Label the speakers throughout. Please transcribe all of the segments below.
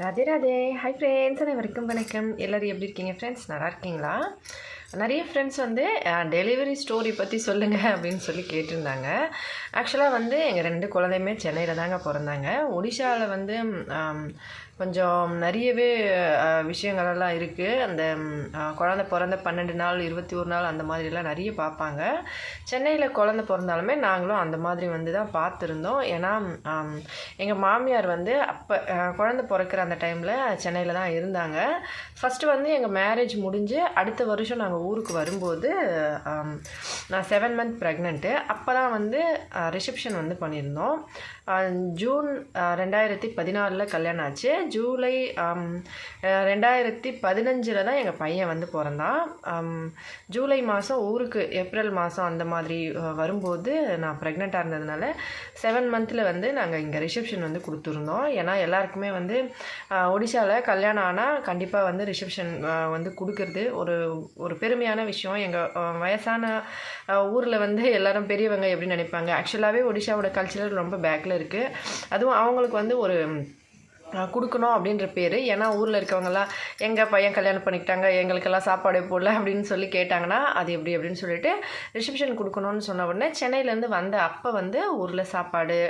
Speaker 1: Radhe Radhe. Hi friends அனைவருக்கும் வணக்கம். எல்லோரும் எப்படி இருக்கீங்க ஃப்ரெண்ட்ஸ் நல்லா இருக்கீங்களா? நிறைய ஃப்ரெண்ட்ஸ் வந்து டெலிவரி ஸ்டோரி பற்றி சொல்லுங்கள் அப்படின்னு சொல்லி கேட்டிருந்தாங்க. ஆக்சுவலாக வந்து எங்கள் ரெண்டு குழந்தையுமே சென்னையில் தாங்க பிறந்தாங்க. ஒடிஷாவில் வந்து கொஞ்சம் நிறையவே விஷயங்களெல்லாம் இருக்குது அந்த குழந்த பிறந்த பன்னெண்டு நாள் இருபத்தி ஒரு நாள் அந்த மாதிரிலாம் நிறைய பார்ப்பாங்க. சென்னையில் குழந்த பிறந்தாலுமே நாங்களும் அந்த மாதிரி வந்து தான் பார்த்துருந்தோம். ஏன்னா எங்கள் மாமியார் வந்து அப்போ குழந்தை பிறக்கிற அந்த டைமில் சென்னையில் தான் இருந்தாங்க. ஃபஸ்ட்டு வந்து எங்கள் மேரேஜ் முடிஞ்சு அடுத்த வருஷம் நாங்கள் ஊருக்கு வரும்போது நான் செவன் மந்த் ப்ரெக்னென்ட்டு அப்போ தான் வந்து ரிசப்ஷன் வந்து பண்ணியிருந்தோம். ஜூன் ரெண்டாயிரத்தி பதினாலில் கல்யாணம் ஆச்சு. ஜூலை ரெண்டாயிரத்தி பதினஞ்சில் தான் எங்கள் பையன் வந்து பிறந்தான். ஜூலை மாதம் ஊருக்கு ஏப்ரல் மாதம் அந்த மாதிரி வரும்போது நான் ப்ரெக்னெண்ட்டாக இருந்ததுனால செவன் மந்தில் வந்து நாங்கள் இங்கே ரிசப்ஷன் வந்து கொடுத்துருந்தோம். ஏன்னா எல்லாருக்குமே வந்து ஒடிஷாவில் கல்யாணம் ஆனால் கண்டிப்பாக வந்து ரிசப்ஷன் வந்து கொடுக்கறது ஒரு ஒரு பெருமையான விஷயம். எங்கள் வயசான ஊரில் வந்து எல்லாரும் பெரியவங்க எப்படி நினைப்பாங்க. ஆக்சுவலாகவே ஒடிஷாவோட கல்ச்சரல் ரொம்ப பேக்கில் இருக்குது அதுவும் அவங்களுக்கு வந்து ஒரு கொடுக்கணும் அப்படின்ற பேர். ஏன்னா ஊரில் இருக்கவங்கெல்லாம் எங்கள் பையன் கல்யாணம் பண்ணிக்கிட்டாங்க எங்களுக்கெல்லாம் சாப்பாடு போடல அப்படின்னு சொல்லி கேட்டாங்கன்னா அது எப்படி அப்படின்னு சொல்லிட்டு ரிசப்ஷன் கொடுக்கணும்னு சொன்ன உடனே சென்னையிலேருந்து வந்த அப்போ வந்து ஊரில் சாப்பாடு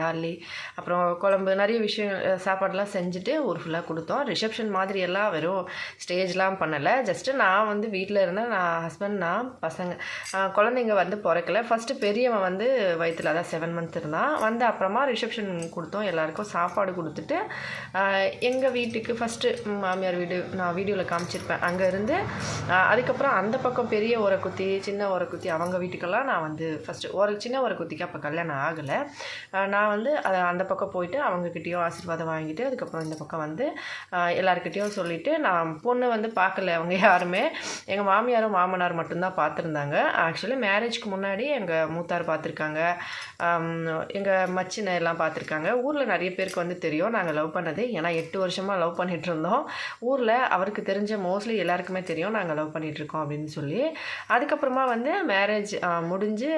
Speaker 1: டாலி அப்புறம் குழம்பு நிறைய விஷயம் சாப்பாடெலாம் சாப்பாடுலாம் செஞ்சுட்டு ஊர் ஃபுல்லாக கொடுத்தோம். ரிசப்ஷன் மாதிரி எல்லாம் வெறும் ஸ்டேஜ்லாம் பண்ணலை. ஜஸ்ட்டு நான் வந்து வீட்டில் இருந்தேன். நான் ஹஸ்பண்ட் நான் பசங்க. குழந்தைங்க வந்து பிறக்கல. ஃபஸ்ட்டு பெரியவன் வந்து வயிற்றில் அதான் செவன் மந்த் இருந்தான். வந்து அப்புறமா ரிசப்ஷன் கொடுத்தோம். எல்லாருக்கும் சாப்பாடு கொடுத்துட்டு எங்கள் வீட்டுக்கு ஃபஸ்ட்டு மாமியார் வீடு நான் வீடியோவில் காமிச்சிருப்பேன். அங்கே இருந்து அதுக்கப்புறம் அந்த பக்கம் பெரிய உரக்குத்தி சின்ன உரக்குத்தி அவங்க வீட்டுக்கெல்லாம் நான் வந்து ஃபஸ்ட்டு ஒரு சின்ன குத்திக்கு அப்போ கல்யாணம் ஆகலை. நான் வந்து அந்த பக்கம் போயிட்டு அவங்கக்கிட்டேயும் ஆசீர்வாதம் வாங்கிட்டு அதுக்கப்புறம் இந்த பக்கம் வந்து எல்லாருக்கிட்டேயும் சொல்லிவிட்டு நான் பொண்ணு வந்து பார்க்கல அவங்க யாருமே. எங்கள் மாமியாரும் மாமனார் மட்டும்தான் பார்த்துருந்தாங்க ஆக்சுவலி மேரேஜ்க்கு முன்னாடி எங்கள் மூத்தார் பார்த்துருக்காங்க எங்கள் மச்சினை எல்லாம் பார்த்துருக்காங்க ஊரில் நிறைய பேருக்கு வந்து தெரியும். நாங்கள் லவ் பண்ணது ஏன்னா எட்டு வருஷமாக லவ் பண்ணிட்டு இருந்தோம். ஊரில் அவருக்கு தெரிஞ்ச மோஸ்ட்லி எல்லாருக்குமே தெரியும். நாங்கள் லவ் பண்ணிகிட்ருக்கோம் அப்படின்னு சொல்லி. அதுக்கப்புறமா வந்து மேரேஜ் முடிஞ்சு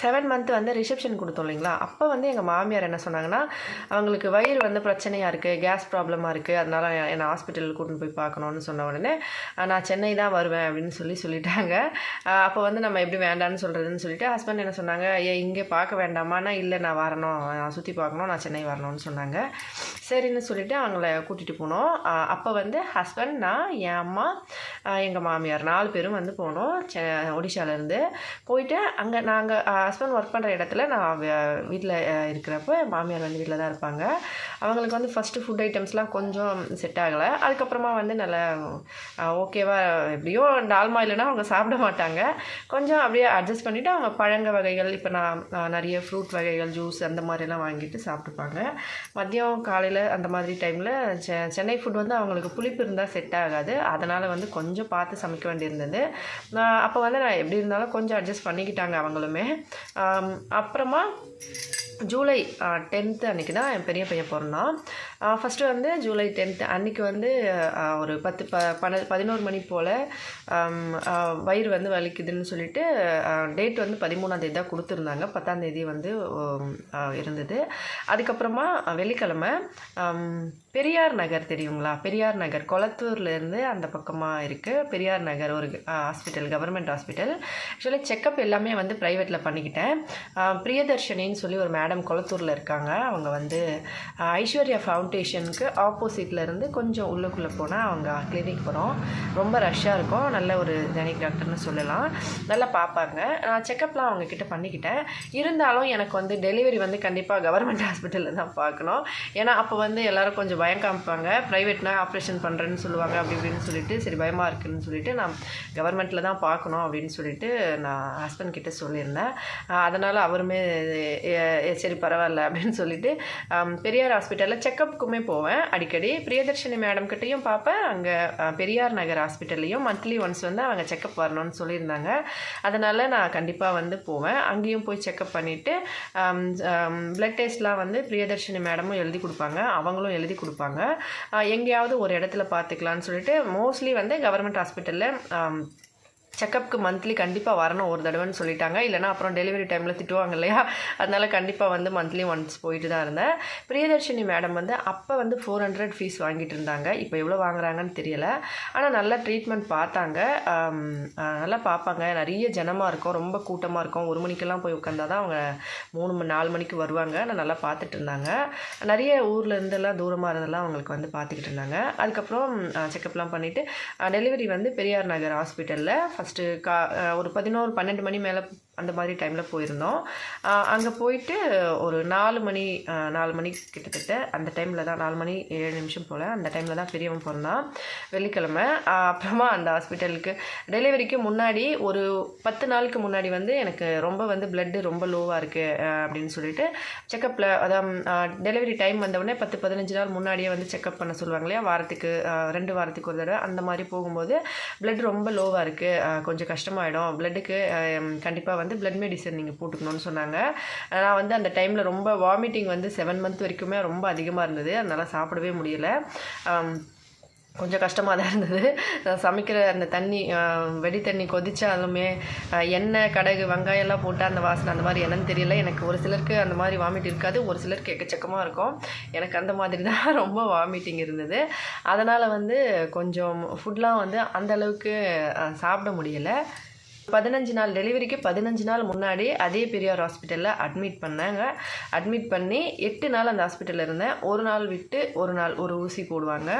Speaker 1: செவன் மந்த் வந்து ரிசப்ஷன் கொடுத்தோம் இல்லைங்களா? அப்போ வந்து எங்கள் மாமியார் என்ன சொன்னாங்கன்னா அவங்களுக்கு வயிறு வந்து பிரச்சனையாக இருக்குது கேஸ் ப்ராப்ளமாக இருக்குது அதனால் என்னை ஹாஸ்பிட்டலுக்கு கூட்டின்னு போய் பார்க்கணுன்னு சொன்ன உடனே நான் சென்னை தான் வருவேன் அப்படின்னு சொல்லி சொல்லிட்டாங்க. அப்போ வந்து நம்ம எப்படி வேண்டான்னு சொல்கிறதுன்னு சொல்லிட்டு ஹஸ்பண்ட் என்ன சொன்னாங்க ஏ இங்கே பார்க்க வேண்டாமான்னா இல்லை நான் வரணும். நான் சுற்றி பார்க்கணும் நான் சென்னை வரணும்னு சொன்னாங்க. சரின்னு சொல்லிட்டு அவங்கள கூட்டிகிட்டு போனோம். அப்போ வந்து ஹஸ்பண்ட் நான் என் அம்மா எங்கள் மாமியார் நாலு பேரும் வந்து போனோம் செ ஒடிஷாலேருந்து போயிட்டு அங்கே நாங்கள் ஹஸ்பண்ட் ஒர்க் பண்ணுற இடத்துல நான் வீட்டில் இருக்கிறப்ப மாமியார் வந்து வீட்டில் தான் இருப்பாங்க. அவங்களுக்கு வந்து ஃபஸ்ட்டு ஃபுட் ஐட்டம்ஸ்லாம் கொஞ்சம் செட் ஆகலை. அதுக்கப்புறமா வந்து நல்லா ஓகேவாக எப்படியோ டால்மா இல்லைன்னா அவங்க சாப்பிட மாட்டாங்க. கொஞ்சம் அப்படியே அட்ஜஸ்ட் பண்ணிவிட்டு அவங்க பழங்க வகைகள் இப்போ நான் நிறைய ஃப்ரூட் வகைகள் ஜூஸ் அந்த மாதிரிலாம் வாங்கிட்டு சாப்பிட்டுப்பாங்க. மதியம் காலையில் அந்த மாதிரி டைமில் செ சென்னை ஃபுட் வந்து அவங்களுக்கு புளிப்பு இருந்தால் செட் ஆகாது. அதனால் வந்து கொஞ்சம் பார்த்து சமைக்க வேண்டியிருந்தது. நான் அப்போ வந்து நான் எப்படி இருந்தாலும் கொஞ்சம் அட்ஜஸ்ட் பண்ணிக்கிட்டாங்க அவங்களுமே. அப்புறமா ஜூலை டென்த்து அன்றைக்கி தான் என் பெரிய பையன் பிறந்தான். ஃபஸ்ட்டு வந்து ஜூலை டென்த்து அன்றைக்கி வந்து ஒரு பத்து ப பன பதினோரு மணி போல் வயிறு வந்து வலிக்குதுன்னு சொல்லிட்டு டேட் வந்து பதிமூணாந்தேதி தான் கொடுத்துருந்தாங்க. பத்தாந்தேதி வந்து இருந்தது. அதுக்கப்புறமா வெள்ளிக்கிழமை பெரியார் நகர் தெரியுங்களா? பெரியார் நகர் கொளத்தூர்லேருந்து அந்த பக்கமாக இருக்குது பெரியார் நகர் ஒரு hospital government hospital actually checkup எல்லாமே வந்து ப்ரைவேட்டில் பண்ணி ஆ, பிரியதர்ஷினின்னு சொல்லி ஒரு மேடம் கொளத்தூரில் இருக்காங்க. அவங்க வந்து ஐஸ்வர்யா ஃபவுண்டேஷனுக்கு ஆப்போசிட்டில் இருந்து கொஞ்சம் உள்ளுக்குள்ளே போனால் அவங்க கிளினிக் போகிறோம் ரொம்ப ரஷ்ஷாக இருக்கும். நல்ல ஒரு ஜெனிக் டாக்டர்னு சொல்லலாம். நல்லா பார்ப்பாங்க நான் செக்கப்லாம் அவங்கக்கிட்ட பண்ணிக்கிட்டேன். இருந்தாலும் எனக்கு வந்து டெலிவரி வந்து கண்டிப்பாக கவர்மெண்ட் ஹாஸ்பிட்டலில் தான் பார்க்கணும். ஏன்னா அப்போ வந்து எல்லாரும் கொஞ்சம் பயம் காமிப்பாங்க. ப்ரைவேட்னா ஆப்ரேஷன் பண்ணுறேன்னு சொல்லுவாங்க. அப்படி இப்படின்னு சொல்லிட்டு சரி பயமாக இருக்குன்னு சொல்லிட்டு நான் கவர்மெண்ட்டில் தான் பார்க்கணும் அப்படின்னு சொல்லிட்டு நான் ஹஸ்பண்ட் கிட்டே சொல்லியிருந்தேன். அதனால் அவருமே சரி பரவாயில்ல அப்படின்னு சொல்லிட்டு பெரியார் ஹாஸ்பிட்டலில் செக்கப்புக்குமே போவேன் அடிக்கடி. பிரியதர்ஷினி மேடம் கிட்டேயும் பார்ப்பேன். அங்கே பெரியார் நகர் ஹாஸ்பிட்டல்லையும் மந்த்லி ஒன்ஸ் வந்து அவங்க செக்கப் வரணும்னு சொல்லியிருந்தாங்க. அதனால் நான் கண்டிப்பாக வந்து போவேன். அங்கேயும் போய் செக்கப் பண்ணிவிட்டு பிளட் டெஸ்ட்லாம் வந்து பிரியதர்ஷினி மேடமும் எழுதி கொடுப்பாங்க. அவங்களும் எழுதி கொடுப்பாங்க. எங்கேயாவது ஒரு இடத்துல பார்த்துக்கலான்னு சொல்லிட்டு மோஸ்ட்லி வந்து கவர்மெண்ட் ஹாஸ்பிட்டலில் செக்கப்புக்கு மந்த்லி கண்டிப்பாக வரணும் ஒரு தடவைன்னு சொல்லிட்டாங்க. இல்லைனா அப்புறம் டெலிவரி டைமில் திட்டுவாங்க இல்லையா? அதனால் கண்டிப்பாக வந்து மந்த்லி ஒன்ஸ் போயிட்டு தான் இருந்தேன். பிரியதர்ஷினி மேடம் வந்து அப்போ வந்து ஃபோர் ஹண்ட்ரட் ஃபீஸ் வாங்கிட்டு இருந்தாங்க. இப்போ எவ்வளோ வாங்குறாங்கன்னு தெரியல. ஆனால் நல்லா ட்ரீட்மெண்ட் பார்த்தாங்க. நல்லா பார்ப்பாங்க. நிறைய ஜனமாக இருக்கும். ரொம்ப கூட்டமாக இருக்கும். ஒரு மணிக்கெல்லாம் போய் உட்காந்தா தான் அவங்க மூணு மணி நாலு மணிக்கு வருவாங்க. நான் நல்லா பார்த்துட்டு இருந்தாங்க. நிறைய ஊரில் இருந்தெல்லாம் தூரமாக இருந்தெல்லாம் அவங்களுக்கு வந்து பார்த்துக்கிட்டு இருந்தாங்க. அதுக்கப்புறம் செக்கப்லாம் பண்ணிவிட்டு டெலிவரி வந்து பெரியார் நகர் ஹாஸ்பிட்டலில் ஃபஸ்ட்டு கா ஒரு பதினோரு பன்னெண்டு மணி மேலே அந்த மாதிரி டைமில் போயிருந்தோம். அங்கே போயிட்டு ஒரு நாலு மணி நாலு மணி கிட்டத்தட்ட அந்த டைமில் தான் நாலு மணி ஏழு நிமிஷம் போல் அந்த டைமில் தான் பெரியவன் பிறந்தான். வெள்ளிக்கிழமை. அப்புறமா அந்த ஹாஸ்பிட்டலுக்கு டெலிவரிக்கு முன்னாடி ஒரு பத்து நாளுக்கு முன்னாடி வந்து எனக்கு ரொம்ப வந்து பிளட்டு ரொம்ப லோவாக இருக்குது அப்படின்னு சொல்லிட்டு செக்கப்பில் அதான் டெலிவரி டைம் வந்தவுடனே பத்து பதினஞ்சு நாள் முன்னாடியே வந்து செக்கப் பண்ண சொல்லுவாங்க இல்லையா? வாரத்துக்கு ரெண்டு வாரத்துக்கு ஒரு தடவை அந்த மாதிரி போகும்போது பிளட் ரொம்ப லோவாக இருக்குது கொஞ்சம் கஷ்டமாயிடும். பிளட்டுக்கு கண்டிப்பாக வந்து பிளட் மெடிசன் நீங்கள் போட்டுக்கணும்னு சொன்னாங்க. நான் வந்து அந்த டைமில் ரொம்ப வாமிட்டிங் வந்து செவன் மந்த் வரைக்குமே ரொம்ப அதிகமாக இருந்தது. அதனால் சாப்பிடவே முடியல. கொஞ்சம் கஷ்டமாக தான் இருந்தது. சமைக்கிற அந்த தண்ணி வெடி தண்ணி கொதித்தாலுமே எண்ணெய் கடகு வெங்காயம் எல்லாம் போட்டால் அந்த வாசனை அந்த மாதிரி என்னன்னு தெரியல. எனக்கு ஒரு சிலருக்கு அந்த மாதிரி வாமிட் இருக்காது. ஒரு சிலருக்கு எக்கச்சக்கமாக இருக்கும். எனக்கு அந்த மாதிரி தான் ரொம்ப வாமிட்டிங் இருந்தது. அதனால் வந்து கொஞ்சம் ஃபுட்லாம் வந்து அந்த அளவுக்கு சாப்பிட முடியலை. பதினஞ்சு நாள் டெலிவரிக்கு பதினஞ்சு நாள் முன்னாடி அதே பெரியார் ஹாஸ்பிட்டலில் அட்மிட் பண்ணாங்க. அட்மிட் பண்ணி எட்டு நாள் அந்த ஹாஸ்பிட்டலில் இருந்தேன். ஒரு நாள் விட்டு ஒரு நாள் ஒரு ஊசி போடுவாங்க.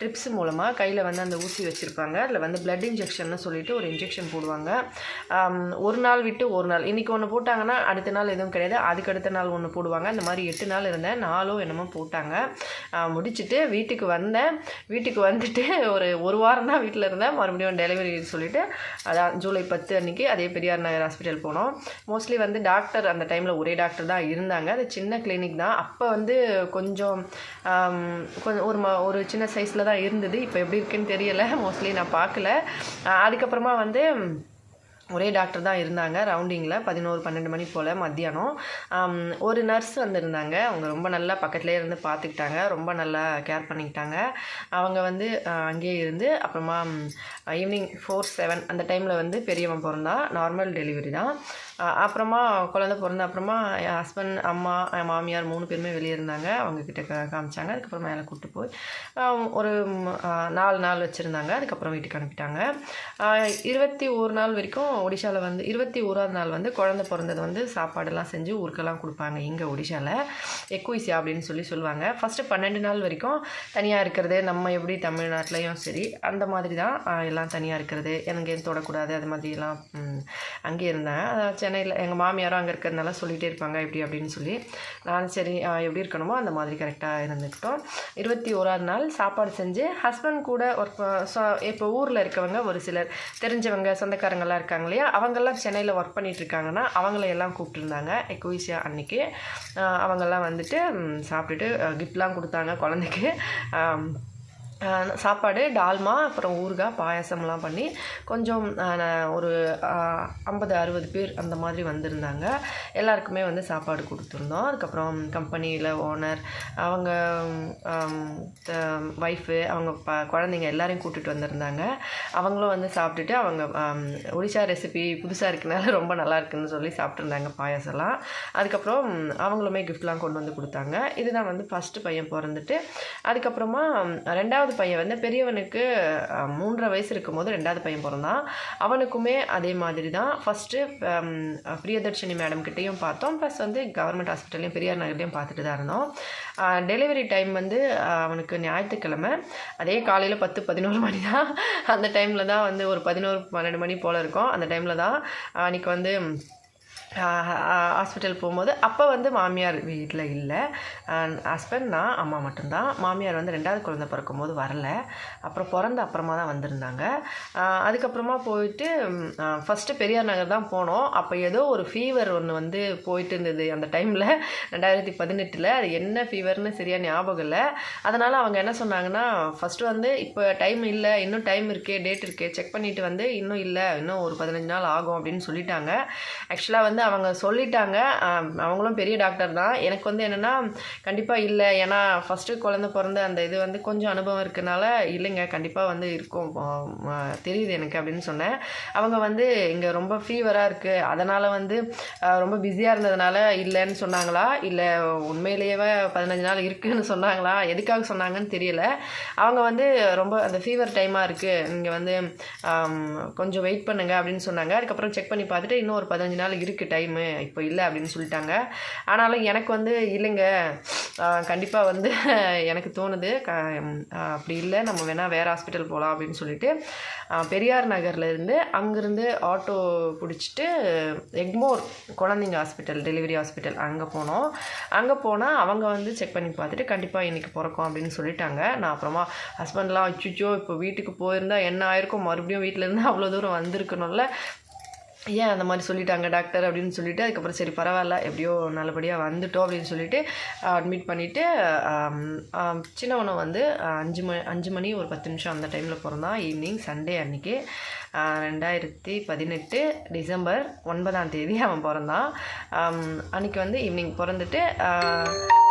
Speaker 1: ட்ரிப்ஸ் மூலமாக கையில் வந்து அந்த ஊசி வச்சுருப்பாங்க. அதில் வந்து பிளட் இன்ஜெக்ஷன்னு சொல்லிட்டு ஒரு இன்ஜெக்ஷன் போடுவாங்க. ஒரு நாள் விட்டு ஒரு நாள். இன்றைக்கி ஒன்று போட்டாங்கன்னா அடுத்த நாள் எதுவும் கிடையாது. அதுக்கு அடுத்த நாள் ஒன்று போடுவாங்க. இந்த மாதிரி எட்டு நாள் இருந்தேன். நாளும் என்னமோ போட்டாங்க. முடிச்சுட்டு வீட்டுக்கு வந்தேன். வீட்டுக்கு வந்துட்டு ஒரு ஒரு வாரம் தான் வீட்டில் இருந்தேன். மறுபடியும் டெலிவரி சொல்லிவிட்டு அதான் ஜூலை பத்து அன்னைக்கு அதே பெரியார் நகர் ஹாஸ்பிட்டல் போனோம். மோஸ்ட்லி வந்து டாக்டர் அந்த டைமில் ஒரே டாக்டர் தான் இருந்தாங்க. அது சின்ன கிளினிக் தான். அப்போ வந்து கொஞ்சம் கொஞ்சம் ஒரு ம ஒரு சின்ன சைஸில் தான் இருந்தது. இப்போ எப்படி இருக்குன்னு தெரியலை. மோஸ்ட்லி நான் பார்க்கல. அதுக்கப்புறமா வந்து ஒரே டாக்டர் தான் இருந்தாங்க. ரவுண்டிங்கில் பதினோரு பன்னெண்டு மணி போல் மத்தியானம். ஒரு நர்ஸ் வந்திருந்தாங்க. அவங்க ரொம்ப நல்லா பக்கத்துலேயே இருந்து பார்த்துக்கிட்டாங்க ரொம்ப நல்லா கேர் பண்ணிக்கிட்டாங்க. அவங்க வந்து அங்கேயே இருந்து அப்புறமா ஈவினிங் ஃபோர் செவன் அந்த டைமில் வந்து பெரியவன் பிறந்தான் நார்மல் டெலிவரி தான். அப்புறமா குழந்த பிறந்த அப்புறமா என் ஹஸ்பண்ட் அம்மா என் மாமியார் மூணு பேருமே வெளியே இருந்தாங்க. அவங்கக்கிட்ட காமிச்சாங்க. அதுக்கப்புறம் மேலே கூப்பிட்டு போய் ஒரு நாலு நாள் வச்சுருந்தாங்க. அதுக்கப்புறம் வீட்டுக்கு அனுப்பிட்டாங்க. இருபத்தி ஒரு நாள் வரைக்கும் ஒடிஷாவில் வந்து இருபத்தி ஓராவது நாள் வந்து குழந்த பிறந்தது வந்து சாப்பாடெல்லாம் செஞ்சு ஊருக்கெல்லாம் கொடுப்பாங்க இங்கே ஒடிஷாவில் எக்குவிசியா அப்படின்னு சொல்லி சொல்லுவாங்க. ஃபஸ்ட்டு பன்னெண்டு நாள் வரைக்கும் தனியாக இருக்கிறது நம்ம எப்படி தமிழ்நாட்டிலையும் சரி அந்த மாதிரி தான் எல்லாம் தனியாக இருக்கிறது. எனக்கு எதுவும் தொடக்கூடாது? அது மாதிரிலாம் அங்கேயே இருந்தேன். அஹ், சென்னையில் எங்கள் மாமியாரும் அங்கே இருக்கிறதுனால சொல்லிகிட்டே இருப்பாங்க இப்படி அப்படின்னு சொல்லி. நான் சரி எப்படி இருக்கணுமோ அந்த மாதிரி கரெக்டாக இருந்துக்கிட்டோம். இருபத்தி ஓராவது நாள் சாப்பாடு செஞ்சு ஹஸ்பண்ட் கூட ஒர்க் இப்போ ஊரில் இருக்கவங்க ஒரு சிலர் தெரிஞ்சவங்க சொந்தக்காரங்கள்லாம் இருக்காங்க இல்லையா? அவங்கெல்லாம் சென்னையில் ஒர்க் பண்ணிட்டு இருக்காங்கன்னா அவங்கள எல்லாம் கூப்பிட்டுருந்தாங்க எக்குவிசியா அன்னைக்கு. அவங்கெல்லாம் வந்துட்டு சாப்பிட்டுட்டு கிஃப்ட்லாம் கொடுத்தாங்க குழந்தைக்கு. சாப்பாடு டால்மா அப்புறம் ஊறுகாய் பாயாசம்லாம் பண்ணி கொஞ்சம் நான் ஒரு ஐம்பது அறுபது பேர் அந்த மாதிரி வந்திருந்தாங்க. எல்லாருக்குமே வந்து சாப்பாடு கொடுத்துருந்தோம். அதுக்கப்புறம் கம்பெனியில் ஓனர் அவங்க ஒய்ஃபு அவங்க ப குழந்தைங்க எல்லாரையும் கூட்டிகிட்டு வந்திருந்தாங்க. அவங்களும் வந்து சாப்பிட்டுட்டு அவங்க ஒடிசா ரெசிபி புதுசாக இருக்கனால ரொம்ப நல்லா இருக்குன்னு சொல்லி சாப்பிட்ருந்தாங்க பாயாசம்லாம். அதுக்கப்புறம் அவங்களுமே கிஃப்ட்லாம் கொண்டு வந்து கொடுத்தாங்க. இதுதான் வந்து ஃபஸ்ட்டு பையன் பிறந்துட்டு அதுக்கப்புறமா ரெண்டாவது ரெண்டாவது பையன் வந்து பெரியவனுக்கு மூன்றரை வயசு இருக்கும்போது ரெண்டாவது பையன் பிறந்தான். அவனுக்குமே அதே மாதிரி தான் ஃபஸ்ட்டு பிரியதர்ஷினி மேடம் கிட்டேயும் பார்த்தோம். ப்ளஸ் வந்து கவர்மெண்ட் ஹாஸ்பிட்டல்லையும் பெரியார் நகர்லையும் பார்த்துட்டு தான் இருந்தோம். டெலிவரி டைம் வந்து அவனுக்கு ஞாயிற்றுக்கிழமை. அதே காலையில் பத்து பதினோரு மணி தான் அந்த டைமில் தான் வந்து ஒரு பதினோரு பன்னெண்டு மணி போல் இருக்கும். அந்த டைமில் தான் அன்றைக்கி வந்து ஹாஸ்பிட்டல் போகும்போது அப்போ வந்து மாமியார் வீட்டில் இல்லை. ஹஸ்பண்ட் நான் அம்மா மட்டும்தான். மாமியார் வந்து ரெண்டாவது குழந்த பிறக்கும்போது வரல. அப்புறம் பிறந்த அப்புறமா தான் வந்திருந்தாங்க. அதுக்கப்புறமா போயிட்டு ஃபஸ்ட்டு பெரியார் நகர் தான் போனோம். அப்போ ஏதோ ஒரு ஃபீவர் ஒன்று வந்து போயிட்டு இருந்தது அந்த டைமில் ரெண்டாயிரத்தி பதினெட்டில். அது என்ன ஃபீவர்னு சரியாக ஞாபகம் இல்லை. அதனால் அவங்க என்ன சொன்னாங்கன்னா ஃபஸ்ட்டு வந்து இப்போ டைம் இல்லை. இன்னும் டைம் இருக்கே டேட் இருக்கே. செக் பண்ணிவிட்டு வந்து இன்னும் இல்லை. இன்னும் ஒரு பதினஞ்சு நாள் ஆகும் அப்படின்னு சொல்லிட்டாங்க. ஆக்சுவலாக வந்து வந்து அவங்க சொல்லிட்டாங்க. அவங்களும் பெரிய டாக்டர் தான். எனக்கு வந்து என்னென்னா கண்டிப்பாக இல்லை. ஏன்னா ஃபஸ்ட்டு குழந்த பிறந்த அந்த இது வந்து கொஞ்சம் அனுபவம் இருக்கனால இல்லைங்க. கண்டிப்பாக வந்து இருக்கும். தெரியுது எனக்கு அப்படின்னு சொன்னேன். அவங்க வந்து இங்கே ரொம்ப ஃபீவராக இருக்குது அதனால் வந்து ரொம்ப பிஸியாக இருந்ததுனால இல்லைன்னு சொன்னாங்களா? இல்லை உண்மையிலேயே பதினஞ்சு நாள் இருக்குதுன்னு சொன்னாங்களா? எதுக்காக சொன்னாங்கன்னு தெரியல. அவங்க வந்து ரொம்ப அந்த ஃபீவர் டைமாக இருக்குது நீங்கள் வந்து கொஞ்சம் வெயிட் பண்ணுங்க அப்படின்னு சொன்னாங்க. அதுக்கப்புறம் செக் பண்ணி பார்த்துட்டு இன்னும் ஒரு பதினஞ்சு நாள் இருக்குது டைமு இப்போ இல்லை அப்படின்னு சொல்லிட்டாங்க. ஆனாலும் எனக்கு வந்து இல்லைங்க. கண்டிப்பாக வந்து எனக்கு தோணுது. க அப்படி இல்லை. நம்ம வேணால் வேறு ஹாஸ்பிட்டல் போகலாம் அப்படின்னு சொல்லிட்டு பெரியார் நகர்லேருந்து அங்கேருந்து ஆட்டோ பிடிச்சிட்டு எக்மோர் குழந்தைங்க ஹாஸ்பிட்டல் டெலிவரி ஹாஸ்பிட்டல் அங்கே போனோம். அங்கே போனால் அவங்க வந்து செக் பண்ணி பார்த்துட்டு கண்டிப்பாக இன்றைக்கி பிறக்கும் அப்படின்னு சொல்லிட்டாங்க. நான் அப்புறமா ஹஸ்பண்ட்லாம் அச்சுச்சோ இப்போ வீட்டுக்கு போயிருந்தால் என்ன ஆயிருக்கும்? மறுபடியும் வீட்டில் இருந்து அவ்வளோ தூரம் வந்திருக்கணும்ல. ஏன் அந்த மாதிரி சொல்லிட்டாங்க டாக்டர் அப்படின்னு சொல்லிட்டு அதுக்கப்புறம் சரி பரவாயில்ல எப்படியோ நல்லபடியாக வந்துட்டோம் அப்படின்னு சொல்லிட்டு அட்மிட் பண்ணிவிட்டு சின்னவனை வந்து அஞ்சு மணி அஞ்சு மணி ஒரு பத்து நிமிஷம் அந்த டைமில் பிறந்தான். ஈவினிங் சண்டே அன்னைக்கு ரெண்டாயிரத்தி பதினெட்டு டிசம்பர் ஒன்பதாம் தேதி அவன் பிறந்தான். அன்றைக்கி அன்னைக்கு வந்து ஈவினிங் பிறந்துட்டு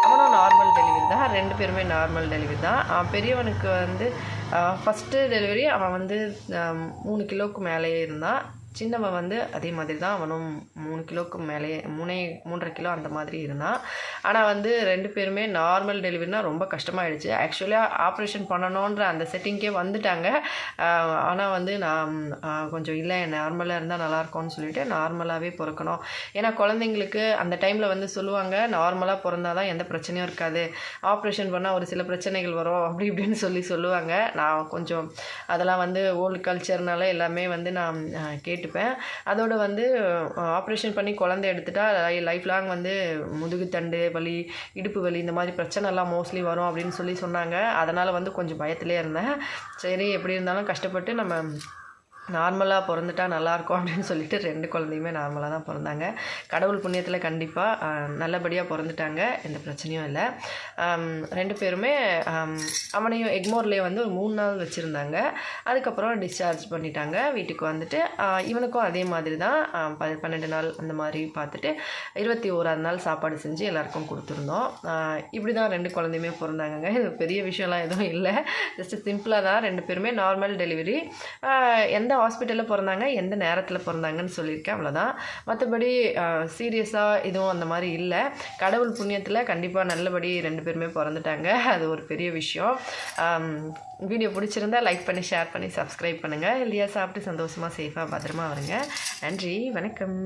Speaker 1: அவனும் நார்மல் டெலிவரி தான். ரெண்டு பேருமே நார்மல் டெலிவரி தான். பெரியவனுக்கு வந்து ஃபஸ்ட்டு டெலிவரி அவன் வந்து மூணு கிலோவுக்கு மேலேயே இருந்தான். சின்னவன் வந்து அதே மாதிரி தான் அவனும் மூணு கிலோவுக்கு மேலே மூணே மூன்றரை கிலோ அந்த மாதிரி இருந்தான். ஆனால் வந்து ரெண்டு பேருமே நார்மல் டெலிவரினா ரொம்ப கஷ்டமாயிடுச்சு. ஆக்சுவலாக ஆப்ரேஷன் பண்ணணுன்ற அந்த செட்டிங்கே வந்துட்டாங்க. ஆனால் வந்து நான் கொஞ்சம் இல்லை நார்மலாக இருந்தால் நல்லாயிருக்கும்னு சொல்லிட்டு நார்மலாகவே பிறக்கணும். ஏன்னா குழந்தைங்களுக்கு அந்த டைமில் வந்து சொல்லுவாங்க நார்மலாக பிறந்தால் தான் எந்த பிரச்சனையும் இருக்காது. ஆப்ரேஷன் பண்ணால் ஒரு சில பிரச்சனைகள் வரும் அப்படி இப்படின்னு சொல்லி சொல்லுவாங்க. நான் கொஞ்சம் அதெல்லாம் வந்து ஓல்டு கல்ச்சர்னால எல்லாமே வந்து நான் கேட்டு கேட்டுப்பேன் அதோட வந்து ஆப்ரேஷன் பண்ணி குழந்தை எடுத்துட்டா லைஃப் லாங் வந்து முதுகுத்தண்டு வலி இடுப்பு வலி இந்த மாதிரி பிரச்சனைலாம் மோஸ்ட்லி வரும் அப்படின்னு சொல்லி சொன்னாங்க. அதனால் வந்து கொஞ்சம் பயத்திலே இருந்தேன். சரி எப்படி இருந்தாலும் கஷ்டப்பட்டு நம்ம நார்மலாக பிறந்துட்டா நல்லாயிருக்கும் அப்படின்னு சொல்லிட்டு ரெண்டு குழந்தையுமே நார்மலாக தான் பிறந்தாங்க. கடவுள் புண்ணியத்தில் கண்டிப்பாக நல்லபடியாக பிறந்துட்டாங்க. எந்த பிரச்சனையும் இல்லை. ரெண்டு பேருமே அவனையும் எக்மோர்லேயே வந்து ஒரு மூணு நாள் வச்சுருந்தாங்க. அதுக்கப்புறம் டிஸ்சார்ஜ் பண்ணிட்டாங்க. வீட்டுக்கு வந்துட்டு இவனுக்கும் அதே மாதிரி தான். ப பன்னெண்டு நாள் அந்த மாதிரி பார்த்துட்டு இருபத்தி ஓராது நாள் சாப்பாடு செஞ்சு எல்லாருக்கும் கொடுத்துருந்தோம். இப்படி தான் ரெண்டு குழந்தையுமே பிறந்தாங்கங்க. இது பெரிய விஷயம்லாம் எதுவும் இல்லை. ஜஸ்ட் சிம்பிளாக தான். ரெண்டு பேருமே நார்மல் டெலிவரி எந்த ஹாஸ்பிட்டலில் பிறந்தாங்க எந்த நேரத்தில் பிறந்தாங்கன்னு சொல்லியிருக்கேன் அவ்வளோதான் மற்றபடி சீரியஸாக எதுவும் அந்த மாதிரி இல்லை. கடவுள் புண்ணியத்தில் கண்டிப்பாக நல்லபடி ரெண்டு பேருமே பிறந்துட்டாங்க. அது ஒரு பெரிய விஷயம். வீடியோ பிடிச்சிருந்தா லைக் பண்ணி ஷேர் பண்ணி சப்ஸ்கிரைப் பண்ணுங்கள் இல்லையா சாப்பிட்டு சந்தோஷமாக சேஃபாக பத்திரமா வருங்க. நன்றி வணக்கம்.